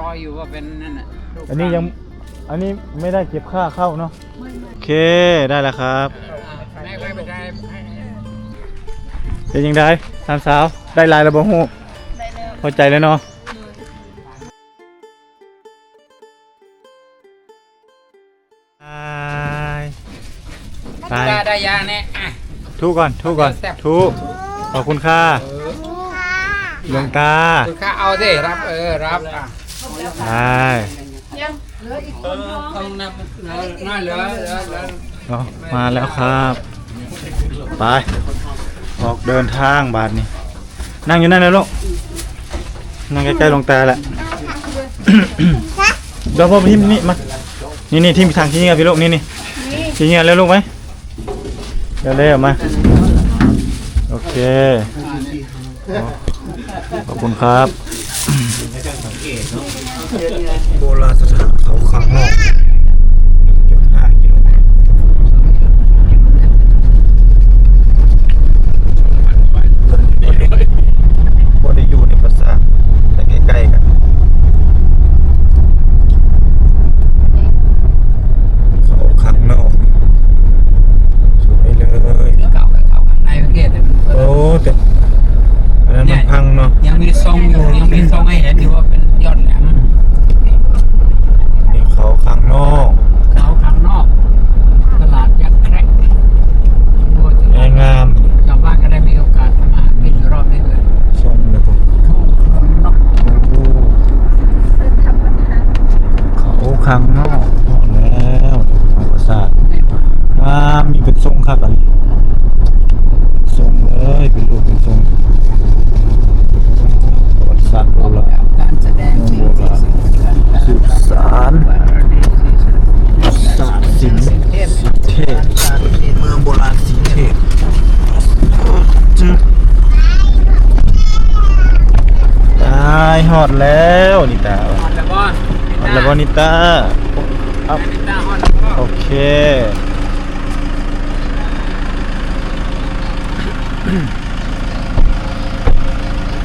รออยู่ว่าเป็นนั่นน่ะรูปอันนี้ยัง อันนี้ไม่ได้เก็บค่าเข้าเนาะ โอเค ได้แล้วครับไม่ไม่เป็นไรเป็นยังไงสามสาว ได้ลายระบบหูพอใจแล้วเนาะ ไปได้ได้ยาแน่อะ ทุกก่อน ทุกก่อนแซ่บทุกขอบคุณค่ะหลวงตา คุณค่าเอาสิรับเออรับอะ ไปต้องนับน้อยเหลือเหลือเหลือเนาะมาแล้วครับ ไป ออกเดินทางบาทนี้ นั่งอยู่นั่นเลยลูก นั่งใกล้ๆหลวงตาแหละเดี๋ยวพ่อไปที่นี่มา นี่นี่ที่ทางที่นี่ครับพี่ลูกนี่นี่ที่นี่แล้วลูกไหมเดี๋ยวเร็วมา โอเค ขอบคุณครับโบราณสถานเขาข้างนอก1.5กิโลเมตรบ่ได้อยู่ในปราสาทแต่ใกล้ๆกัน เขาข้างนอก สวยเลย เก่ากับเก่าข้างในเมื่อกี้แต่มัน โอ้แต่อันนั้นมันพังเนาะ ยังมีทรงอยู่ยังมีทรงให้เห็นอยู่ว่าเป็นยอดแหลม นี่เขาข้างนอก เขาข้างนอก ตลาดยักษ์แครก งามงาม ชาวบ้านก็ได้มีโอกาสมากินรอบนี้เลย ชมเลยผม เขาข้างนอก โอ้เขาข้างนอกบอกแล้วของปราสาทงามมีเป็นทรงครับอันนี้ทรงเลยเป็นรูปเป็นทรงประวัติศาสตร์โบราณ การแสดงสิ่งที่สิ่งการ สืบสารศาสตร์ศิลป์สีเทพเมืองโบราณสีเทพได้ห อดแล้วนิตาฮอนแล้วบ่หอดแล้วก็นิตาเอานิต้าฮอนแล้วบ่โอเค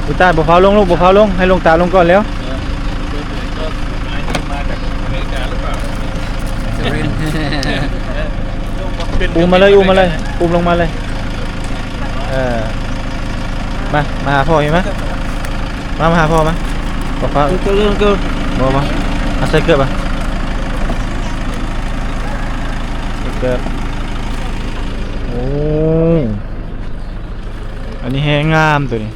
นิตาบุพาลงลูกบุพาลงให้ลงตาลงก่อนแล้วสุรินทร์อูมมาเลยอูมมาเลยอูมลงมาเลยเออมา มาหาพ่อเห็นไหมมามาหาพ่อไหมบอกพ่อเกินเกินบอกมา เอาใส่เกลือป่ะใส่เกลือโอ้อันนี้แห้งงามตัวนี้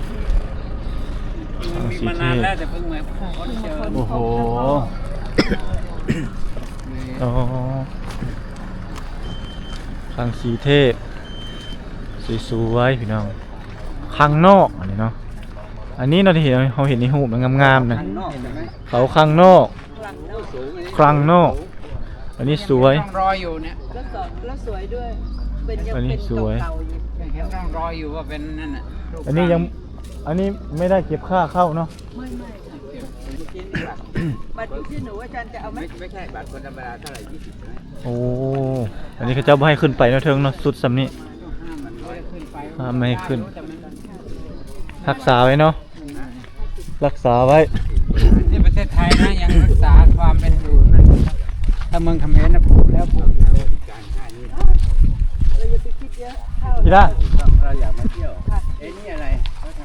เอาสีมาเทนานพแล้วแต่เพิ่งมาพบเจอโอ้โหอ๋อทางสีเทพสวยๆพี่น้องข้างนอกอันนี้เนาะ อันนี้เราที่เห็นเราเห็นในหูปมันงามๆนะข้างนอกเห็นไหมเขาข้างนอกคลังนอก อันนี้สวยร่องรอยอยู่เนี่ยแล้วก็แล้วสวยด้วยเป็นยังอันนี้เป็นสวย เก่าๆอยู่เห็นร่องรอยอยู่ว่าเป็นนั่นน่ะรูปอันนี้ยังอันนี้ไม่ได้เก็บค่าเข้าเนาะไม่ไม่บัตรอยู่ที่หนูอาจารย์จะเอาไหมไม่ใช่บัตรคนธรรมดาเท่าไหร่ยี่สิบนะโอ้อันนี้เขาเจ้าบ่ให้ขึ้นไปเนาะเทิงเนาะสุดสำนี้ ห้ามมันไม่ให้ขึ้นไปห้ามไม่ให้ขึ้นแต่มันรักษาไว้เนาะ รักษาไว้ ที่ประเทศไทยนะยังรักษาความเป็นอยู่นะถ้าเมืองเขมรนะปลูกแล้วปลูกอีกเลยการท่านี้เราอย่าไปคิดเยอะเข้าพี่ด้าเราอยากมาเที่ยวเอ้นี่อะไรเขาท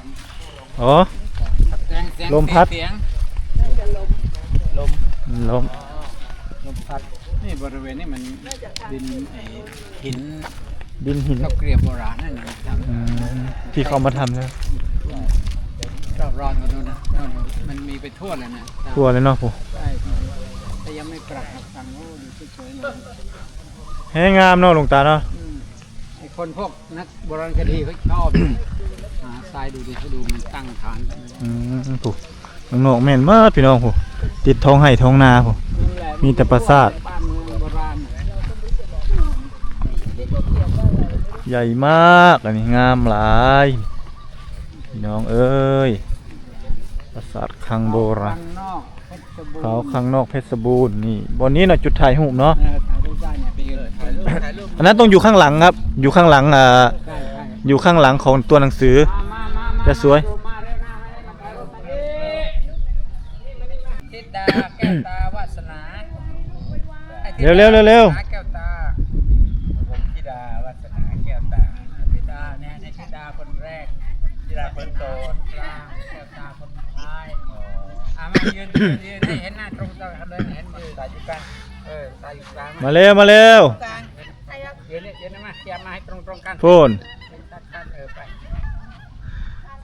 อ๋อำเสียงเสียงลมพัด เสียงน่าจะลมลมล้มลมพัดนี่บริเวณนี้มันดินไอ้หินดินหินข้าวเกรียบโบราณนั่นนะทอืมที่เขามาทำแล้วำร อบรอนกันดูนะโน่นมันมีไปทั่วเลยนะทั่วเลยเนาะผมใช่แต่ยังไม่ปรับครับทางโน้นดูเฉยๆเลยแห้งามเนาะหลวงตาเนาะอืมไอ้คนพวกนักโบราณคดีเขาชอบหาทรายดูดิเขาดูมันตั้งฐานกันอืมผูน้องนอกแม่นเมื่อพี่น้องผูติดท้องไห่ท้องนาผูนั่นแหละมีแต่ปราสาท บ้านเมืองโบราณน่ะใหญ่มากอันนี้งามหลายพี่น้องเอ้ยปรา สาทคังโบราณข้างนอกเพชรบูรณ์เขาข้างนอกเพชรบูรณ์นี่บนนี้เนาะจุดถ่ายรูปเนาะเออถ่ายรูปได้เนี่ยไปยืนถ่ายรูปถ่ายรูปอันนั้นต้องอยู่ข้างหลังครับ อยู่ข้างหลังอ่าได้ได้อยู่ข้างหลังของตัวหนังสือมามามามาจะสวยมาเร็วมาเร็วมาถ่ายรูปมาดิธิดาแก้วตาวาสนาไอ้ธิเร็วเร็วเร็วเร็วแก้วตาผมธิดาวาสนาแก้วตาธิดาเนี่ยในธิดาคนแรกธิดาคนโตคนกลางแก้วตาคนท้ายอ่ามายืนยืนยืนให้เห็นหน้าตรงกันเลยเห็นมือตาอยู่กลางเออตาอยู่กลางมาเร็วมาเร็วกลางยืนนี่ยืนนี่มาเทียบมาให้ตรงตรงๆกันพูนตัดกันเออไป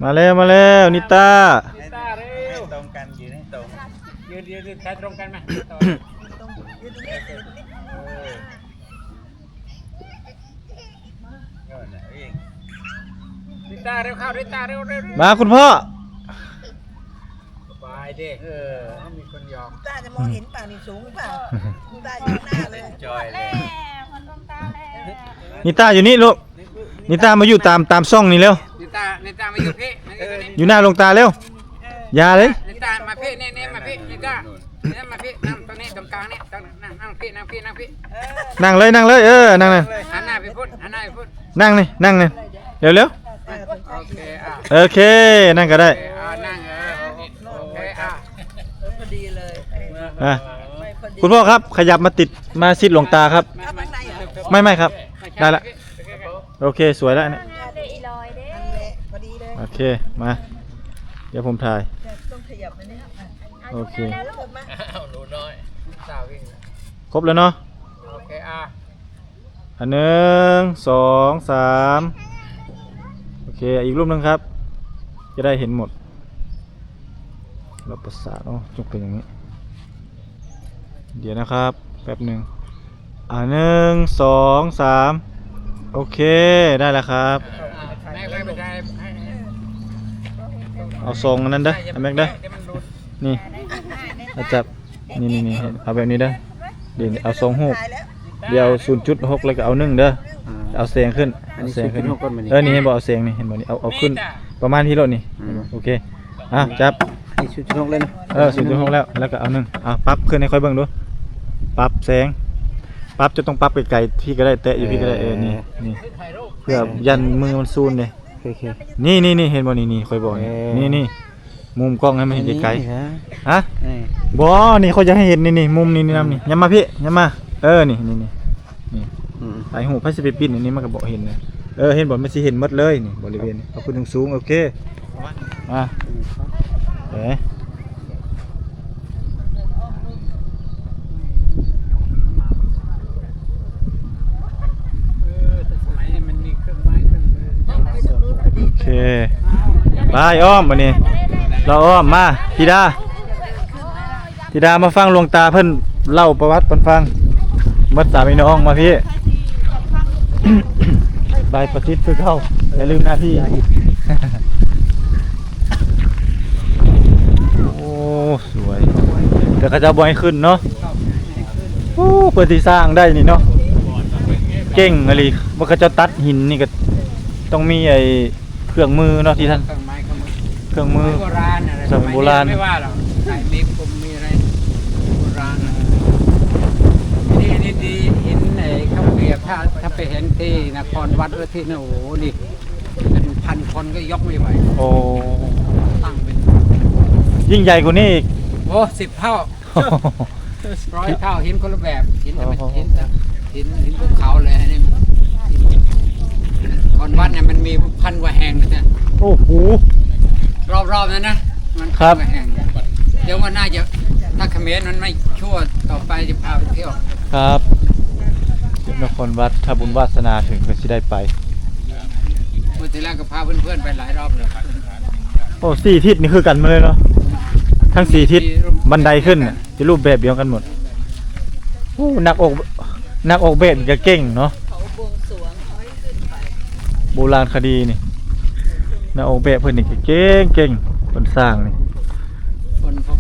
มาเร็วมาเร็วนิต้านิตาเร็วตรงกันยืนให้ตรงยืนยืนยืนใครตรงกันไหมตรงตรงยืนตรงนี้ยืนตรงนี้ เออเออน่ะวิ่งนิ ตาเร็วเข้านิตาเร็วเร็วเร็วมาคุณพ่อ สบายดิเออให้มีคนยอมตาจะมองเห็นเปล่านี่สูงเปล่าตาอยู่หน้าเลยจอยเลยนิต้าอยู่นี่ลูก นิต้ามาอยู่ตามตามซ่องนี่เร็ว นิตานิตามาอยู่พี่มาอยู่ตรงนี้อยู่หน้าลงตาเร็วอย่าเลย นิตามาพี่นี่นี่มาพี่นิตาเนี่ยมาพี่นั่งตรงนี้ตรงกลางนี่ตรงนั่งนั่งพี่นั่งพี่นั่งพี่นั่งเลยนั่งเลยเออ นั่งเลยหันหน้าไปพูดหันหน้าไปพูดนั่งนี่นั่งนี่เร็วเร็ว โอเคอะโอเค นั่งก็ได้โอเคอะนั่งเออโอเคอะพอดีเลยอะ ไม่พอดีคุณพ่อครับ ขยับมาติดมาชิดหลวงตาครับ เอาข้างในเหรอไม่ไม่ครับ ได้ละ โอเค สวยแล้วเนี่ยนั่นแหละพอดีเลยโอเค มา เดี๋ยวผมถ่าย แต่ต้องขยับนะเนี่ยอะโอเคเริ่มมาหนูน้อยสาววิ่งครบแล้วเนาะ โอเคอะอันหนึ่งสองสามโอ เคอีกรูปหนึงครับ จะได้เห็นหมดเราประสานอ๋อจงเป็นอย่างนี้ เดี๋ยวนะครับแป๊บหนึ่งอ่าหนึ่งสองสามโอเคได้แล้วครับ ไม่ไม่เป็นไรให้เอาทรงอันนั้นเด้อเอาแม็กเด้อเดี๋ยวมันหลุดนี่เอาจับนี่นี่นี่เอาแบบนี้เด้อเดี๋ยวเอาทรงหกเดี๋ยวศูนย์จุดหกแล้วก็เอาหนึ่งเด้อ เอาเสียงขึ้นเอาเสียงขึ้นเออนี่เห็นบอกเอาเสียงนี่เห็นบอกนี่เอาเอาขึ้น ประมาณที่รถนี่โอเคอะจับชุดชุดเลยนะเออศูนย์จุดหกแล้วแล้วก็เอาหนึ่งอะปรั๊บขึ้นให้ค่อยเบิ่งดูปรับแสงปรับจะต้องปรับไกลๆพี่ก็ได้แตะอยู่พี่ก็ได้เออนี่นี่เพื่อยันมือมันซูนเลยโอเค นี่นี่นี่เห็นบ่นี่นี่ค่อยบอกนี่เออ นี่นี่มุมกล้องให้มันเห็นไกลๆฮะฮะบ่นี่เขาจะให้เห็นนี่นี่มุมนี่นี่นำนี่ย้ำมาพี่ย้ำมา เออ นี่นี่นี่นี่ ไอหูพัสไปปิ้นอันนี้มันก็บอกเห็นเลยเออเห็นบ่มันสิเห็นหมดเลยนี่บริเวณเอาขึ้นสูงโอเคมาเอ๊ะเออแต่สมัยนี้มันมีเครื่องไม้เครื่อมือโอเคไปอ้อมมานี่เราอ้อมมาธิดาธิดามาฟังหลวงตาเพิ่นเล่าประวัติเพิ่นฟังมัดสามีน้องมาพี่ บายประทิศคือเข้าอย่าลืมหน้าที่ โอ้ สวยเดี๋ยวเขาจะเอาบอยขึ้นเนาะโอ้เปิดที่สร้างได้นี่เนาะเก่งอะไรว่าเขาจะตัดหินนี่ก็ต้องมีไอ้เครื่องมือเนาะที่ท่าน เครื่องไม้เครื่องมือเครื่องมือโบราณอะไรสมัยโบราณ ไม่ว่าหรอกใส่มีปุ่มมีอะไรโบราณอะนี่นี่ดีเห็นไอ้ข้าวเกรียบถ้าถ้าไปเห็น ที่นครวัดหรือที่นี่โอ้โหนี่เป็นพันคนก็ยกไม่ไหวโอ้ตั้งเป็นยิ่งใหญ่กว่านี้อีก โอ้สิบเท่าร้อยเท่าหินคนละแบบหินแต่มันโอ้โห หินแต่หินหินภูเขาเลยอันนี้ก่อนวัดเนี่ยมันมีพันกว่าแห่งนะเนี่ยโอ้โห รอบๆนั้นนะมันครับพันกว่าแห่งเดี๋ยวว่าน่าจะถ้าเขมรมันไม่ชั่วต่อไปจะพาไปเที่ยว ครับเดี๋ยว นครวัดถ้าบุญวาสนาถึงก็สิได้ไปเมื่อทีแรกก็พาเพื่อนๆไปหลายรอบเลยโอ้สี่ทิศนี่คือกันมาเลยเนาะทั้งสี่ทิศบันไดขึ้นน่ะจะรูปแบบเดียวกันหมดโอ้นักออกนักออกแบบนี่ก็เก่งเนาะเขาบวงสรวงเอาให้ขึ้นไปโบราณคดีนี่นักออกแบบเพิ่นนี่ก็เก่งเก่งคนสร้างนี่คนพบ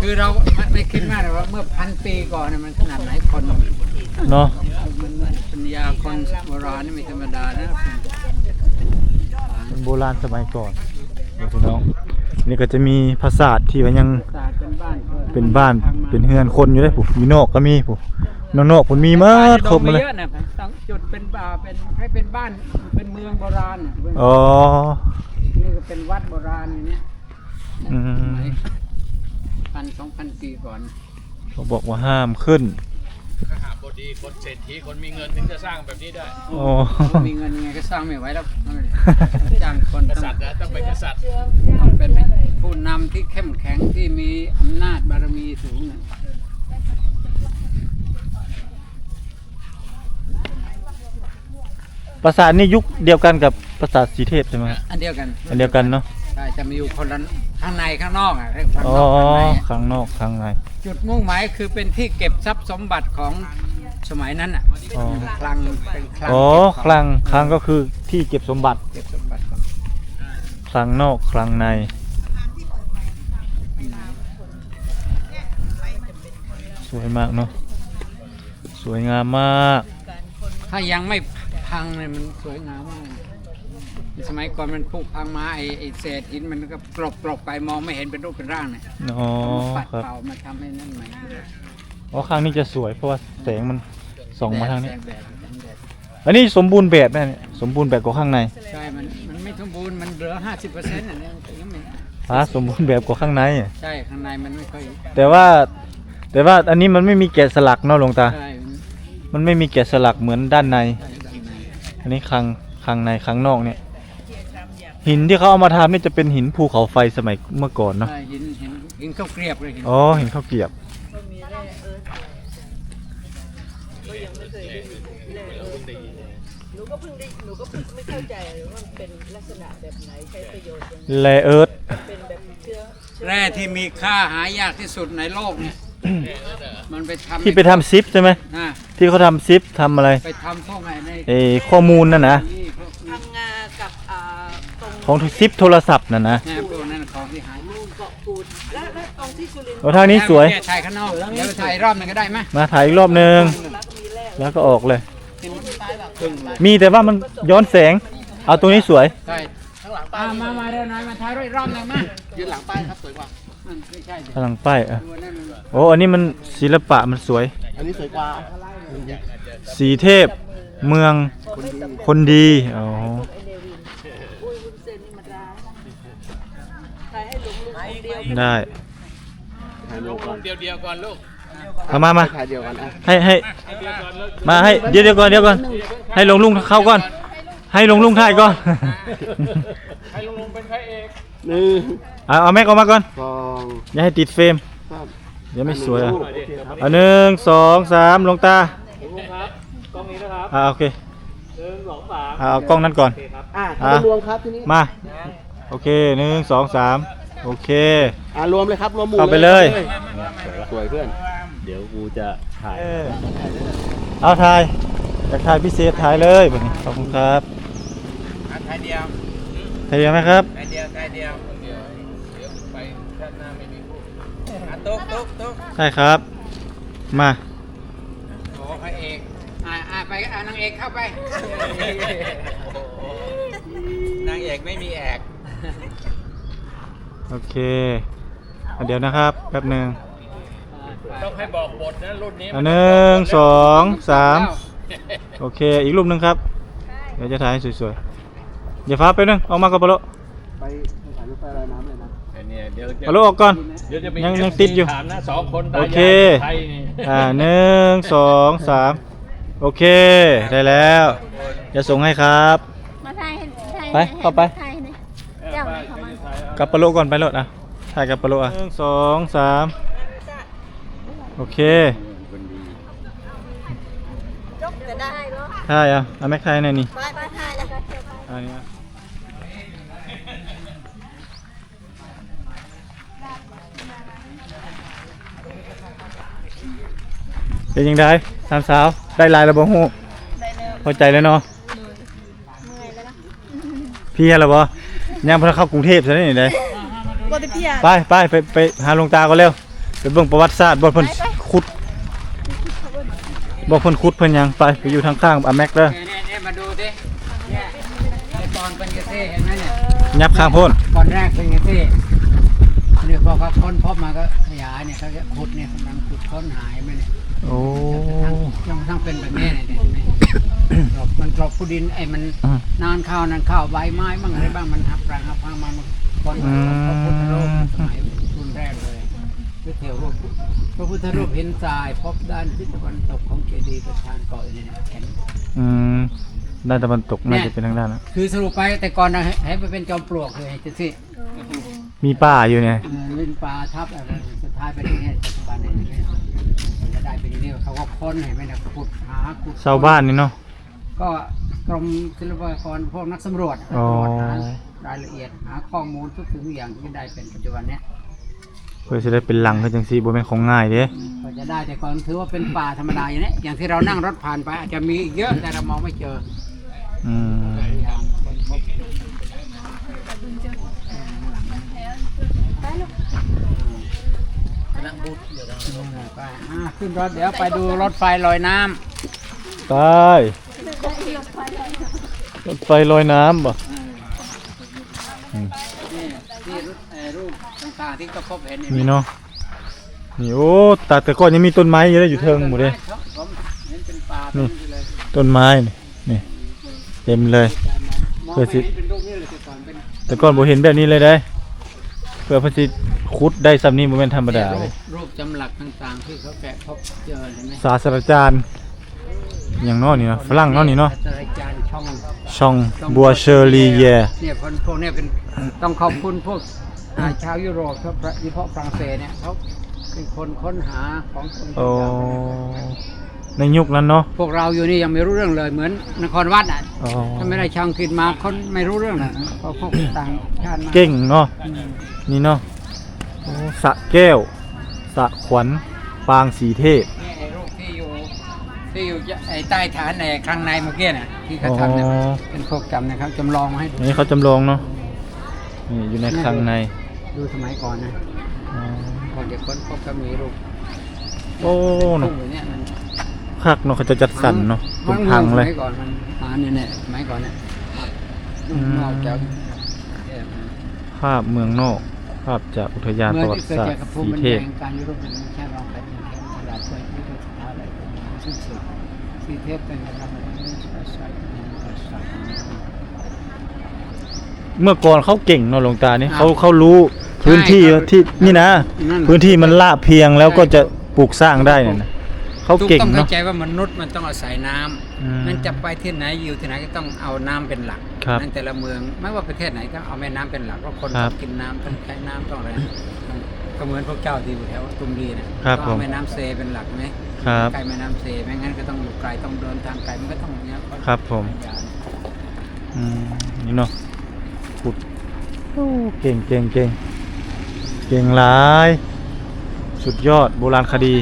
คือเราไม่ไม่คิดมากเลยว่าเมื่อพันปีก่อนเนี่ยมันขนาดไหนคนมัน เนาะปัญญาคนโบราณนี่ไม่ธรรมดานะเป็นโบราณสมัยก่อนเดี๋ยวพี่น้องนี่ก็จะมีปราสาทที่ว่ายังศาสตร์เป็นบ้านเป็นบ้านเป็นเฮือนคนอยู่ได้ผู้อยู่นอกก็มีผู้นอกนอกๆพุ่นมีหมาดครบหมาเลยเยอะนะต้องจุดเป็นป่าเป็นให้เป็นบ้านเป็นเมืองโบราณน่ะอ๋อนี่ก็เป็นวัดโบราณอย่างเนี้ยอืมพันสองพันปีก่อนเขาบอกว่าห้ามขึ้นขหาบ ดีคนเศรษฐีคนมีเงินถึงจะสร้างแบบนี้ได้โอ้มีเงินยังไงก็สร้างไม่ไหวแล้วจ้างคนกต้องษัตริย์นะต้องเป็นกษัตริย์ต้องเป็นผู้นำที่เข้มแข็งที่มีอำนาจบารมีสูงนะปราสาทนี่ยุคเดียวกันกับปราสาทสีเทพใช่ไหมครับอันเดียวกันอันเดียวกันเนาะใช่จะมีอยู่คนละข้างในข้างนอกอะเรียกข้างอ๋นออกข้างในข้างนอกข้างใน จุดมุ่งหมายคือเป็นที่เก็บทรัพย์สมบัติของ สมัยนั้นอะอ๋อ คลังเป็นคลังอ๋อเก็บของคลังคลังก็คือที่เก็บสมบัติเก็บสมบัติของคลังนอกคลังใน สวยมากเนาะสวยงามมาก ถ้ายังไม่พังเนี่ยมันสวยงามมาก สมัยก่อนมันผุพังมาไอ้ไอ้เศษหินมันก็กรบกรบไปมองไม่เห็นเป็นรูปเป็นร่างเนี่ยอ๋อเอามาปัดครับ เป่ามาทำให้นั่นใหม่ อ๋อครั้งนี้จะสวยเพราะว่าแสงมันส่องมาทางนี้ แสแดดแสงแดดอันนี้สมบูรณ์แบบนะเนี่ยสมบูรณ์แบบกว่าข้างในใช่ มันมันไม่สมบูรณ์ มันเหลือห้าสิบเปอร์เซ็นต์อะเนี่ยมันยังไม่อ่าสมบูรณ์แบบกว่าข้างในอะใช่ ข้างในมันไม่ค่อยแต่ว่าแต่ว่าอันนี้มันไม่มีแกะสลักเนาะหลวงตา ใช่มันมันไม่มีแกะสลักเหมือนด้านใน ใช่ด้านในอันนี้คลังคลังในคลังนอกเนี่ย หินที่เขาเอามาทำนี่จะเป็นหินภูเขาไฟสมัยเมื่อก่อนเนาะ ใช่หินหินหินข้าวเกรียบเลยหินอ๋อหินข้าวเกรียบ ก็มีแร่เอิร์ธก็ยังไม่เคยได้ยินแร่เอิร์ธห นูก็เพิ่งได้หนูก็เพิ่งไม่เข้าใจว่ามันเป็นลักษณะแบบไหนใช้ประโยชน์ยังไงแลเอิร์ธเป็นแบบเชื้อเชื้อแร่ที่มีค่าหายากที่สุดในโลกเนี่ยมันไปทำที่ไปทำซิปใช่ไหมนะที่เขาทำซิปทำอะไรไปทำพวกไอ้ในเออข้อมูลน่ะนะนี่พวกนี้พังงากับอ่าตรงของซิปโทรศัพท์น่ะนะเนี่ยพวกนั้นของที่หายมูลเกาะกูดและและตรงที่สุรินทร์โอ้ทางนี้สวยแค่ถ่ายข้างนอกเดี๋ยวไปถ่ายรอบหนึงก็ได้ไหมมาถ่ายอีกรอบหนึ่งรักมีแร่ แล้วก็ออกเลย ครึ่งมีแต่ว่ามันย้อนแสง เอาตรงนี้สวย ใช่ข้างหลังป้ามา มาเร็วหน่อย มาถ่ายรอบอีกรอบหนึงมายืนหลังป้ายครับสวยกว่า มันไม่ใช่ดิกำลังป้ายอะตัวนั้นมันโอ้ อันนี้มันศิลปะมันสวย อันนี้สวยกว่าสีเทพ เมือง คนดีอ๋อไอเดวินอุ้ยวุ้นเส้นนี่มันร้ายใครให้หลงลุงคนเดียวได้ ถ่ายรูปก่อนเดียวเดียวก่อนลูก เอามามาถ่ายเดียวกันอะให้ให้มาให้เดี๋ยวเดี๋ยวก่อนเดี๋ยวก่อนให้ลงลุงเข้าก่อน ให้ลงลุงถ่ายก่อนให้ลุงลงเป็นพระเอกหนึ่งเอาเอาแม็กออกมาก่อนสองอย่าให้ติดเฟรมสามเดี๋ยวไม่สวยอะโอเคครับเอาหนึ่งสองสามลงตาลุงครับกล้องนี้นะครับอ่าโอเคหนึ่งสองสามอ่าเอากล้องนั้นก่อนอะอะ รวมครับทีนี้มาโอเคหนึ่งสองสามโอเค อ่ารวมเลยครับรวมหมู่เข้าไปเลย สวยเพื่อน เดี๋ยวกูจะถ่ายเออเอาถ่ายอยากถ่ายพิเศษถ่ายเลยแบบนี้ขอบคุณครับอะถ่ายเดียวถ่ายเดียวไหมครับถ่ายเดียวถ่ายเดียวเดี๋ยวเดี๋ยวไปด้านหน้าไม่มีผู้อะตุ๊กตุ๊กตุ๊กใช่ครับ มาโอ้พระเอกอะอะไปอะนางเอกเข้าไปนางเอกไม่มีแอกโอเคอะเดี๋ยวนะครับแป๊บหนึ่ง ต้องให้บอกบทนะรุ่นนี้อะหนึ่งสองสามโอเค อีกรูปหนึ่งครับ เดี๋ยวจะถ่ายให้สวยๆอย่าฟ้าไปบนึงออกมากับปะโลไปถ่ายรูปไปอะไรน้ำเลยนะเนี่ยเดี๋ยวจะปะโลออกก่อน เดี๋ยวจะมียังยังติดอยู่ถามนะสองคนตาโอเคยายไทยนี่อ่าหนึ่งสองสามโอเค ได้แล้วจะส่งให้ครับ มาถ่ายให้ถ่ายไปเข้าไปถ่ายให้เจ้าไหนเขามากับปะโลก่อนไปรถอะถ่ายกับปะโลอะหนึ่งสองสาม โอเคจกจะได้เหรอถ่ายอะเอาแม็กถ่ายหน่อยนี่ไปไปถ่ายแล้วก็อันนี้อะเป็นยังไงสามสาว ได้ลายระบบหูได้แล้วพอใจแล้วเนาะเมื่อยแล้วนะพี่อะไรบ่ยังพอเข้ากรุงเทพซะนี่ได้บริเพียไปไปไปไปหาหลวงตาก็เร็วไปเบิ่งประวัติศาสตร์บ่เพิ่นขุด บ่เพิ่นขุดเพิ่นหยังไปไปอยู่ทางข้างอาแม็กเด้อเนี่ยเนี่ยเนี่ยมาดูดิเนี่ยไอ้ตอนเป็นกระเซ่เห็นไหมเนี่ยยับข้างโพ้นตอนแรกเป็นกระเซ่เนี่ยพอเขาค้นพบมาก็ขยายเนี่ยเขาจะขุดเนี่ยกำลังขุดค้นหายไหมเนี่ยโอ้ยังทั้งเป็นแบบนี้เนี่ยเห็นไหมกรอบมันกรอบผู้ดินไอ้มันอืมนานข้าวนานข้าวใบไม้บ้างอะไรบ้างมันหักรางหักพังมันคนอืมพระพุทธรูปสมัยรุ่นแรกเลยไปเที่ยวรูป พระพุทธรูปหินทรายพบด้านทิศตะวันตกของเจดีย์ประธานเกาะเนี่ยเห็นอืมด้านตะวันตกน่าจะเป็นทางด้านนะคือสรุปไปแต่ก่อนนะให้ให้ไปเป็นจอมปลวกเลยจะสิมีป่าอยู่เนี่ยเออเป็นปลาทับอะไรสุดท้ายไปที่นี่ปัจจุบันเนี่ยจะได้เป็นนี่เขาก็ค้นเห็นไหมนะขุดหาขุดชาวบ้านนี่เนาะก็กรมศิลปากรพวกนักสำรวจอ๋อตรวจหารายละเอียดหาข้อมูลทุกสิ่งทุกอย่างที่ได้เป็นปัจจุบันเนี้ย เพื่อจะได้เป็นหลังคือจังซี่บ่แม่นของง่ายเด้ก็จะได้แต่ก่อนถือว่าเป็นป่าธรรมดาอย่างนี้อย่างที่เรานั่งรถผ่านไปอาจจะมีอีกเยอะแต่เรามองไม่เจออืมอย่างคนพบนักบุญเดี๋ยวเราไปอ่าขึ้นรถเดี๋ยวไปดูรถไฟลอยน้ำไปรถไฟลอยน้ำบ่นี่นี่รูปเอ่อ รูปต่างๆที่ก็พบเห็นนี่เนาะนี่โอ้แต่แต่ก่อนยังมีต้นไม้อยู่เลยอยู่เทิงหมดเลยครับผมเห็นเป็นป่านี่เต็มเลยต้นไม้นี่นี่เต็มเลยมองเพื่อไปสิเห็นเป็นรูปนี้เลยแต่ก่อนเป็นแต่ก่อนบ่เห็นแบบนี้เลยได้เพื่อเพระสิขุดได้ซ้ำนี้บ่แม่นธรรมดารูเลปยรูปจำหลักต่างๆที่เขาแกะพบเจอเห็นไหมศาสตราจารย์อย่างเน้อนี่เนาะฝรั่งเนาะนี่เนาะศสตราจารย์ช่องช่องบัวเชอรีเยเนี่ยคนพวกเนี้เป็นต้องขอบคุณพวก อ่าชาวยุโรปครับโดยเฉพาะฝรั่งเศสเนี่ยเขาเป็นคนค้นหาของคนโอ้ต่างในยุคนั้นเนาะๆพวกเราอยู่นี่ยังไม่รู้เรื่องเลยเหมือนนครวัดอะอ๋อถ้าไม่ได้ชาวอังกฤษมาคนไม่รู้เรื่องนะเพราะพวกต่างชาติมาเก่งเนาะอืมนี่เนาะโอ้สระแก้วสระขวัญปางสีเทพ นี่ไอ้รูปที่อยู่ที่อยู่จะไอ้ใต้ฐานในข้างในเมื่อกี้น่ะที่เขาทำเนี่ยอ๋อ เป็นพวกจำนะครับจำลองมาให้ดู อันนี้เขาจำลองเนาะนี่อยู่ในข้างใน ดูสมัยก่อนนะอ๋อก่อนจะค้นพบก็มีรูปโอ้ทุ่เนาะงอยู่เนี่ยมันคักเนาะเขาจะจัดสรรเนาะเป็นพังเลยสมัยก่อนมันหาเนี่ยเนี่ยสมัยก่อนเนี่ยอืม นอกจากเนี่ยภาพเมืองนอก ภาพจากอุทยานเมืปองระวัที่ติเกิดศาสตจากร์กระพุ้มสีมันเทแดพงการยุโรปมันแค่รองแผ่นดินแค่กระดาษช่วยที่จะสุดท้ายอะไรสิ้นสุดสีเทพเป็นอะไรใส่เมื่อก่อนเขาเก่งเนาะหลวงตานี่อ่าเขาเขารู้ พื้นที่ใช่เขาที่นี่นะ นั่น พื้นที่มันลาบเพียงแล้วใช่ก็จะปลูกสร้างได้เนี่ยนะเขาทุกเก่งต้องเข้าเนาะ ใจว่ามนุษย์มันต้องอาศัยน้ำอืมมันจะไปที่ไหนอยู่ที่ไหนก็ต้องเอาน้ำเป็นหลักครับนั่นแต่ละเมืองไม่ว่าประเทศไหนก็เอาแม่น้ำเป็นหลักเพราะคนครัต้บองกินน้ำต้องใช้น้ำต้องอะไรก็เหมือนพวกเจ้าที่อยู่แถวตุมรีนะครับก็ผเอามแม่น้ำเซเป็นหลักไหมครับใกล้แม่น้ำเซไม่งั้นก็ต้องอยู่ไกลต้องเดินทางไกลมันก็ต้องอย่างเงี้ยครับผมยานอืมนี่เนาะขุดโอ้เก่งเก่งเก่ง เก่งหลาย สุดยอดโบราณคดี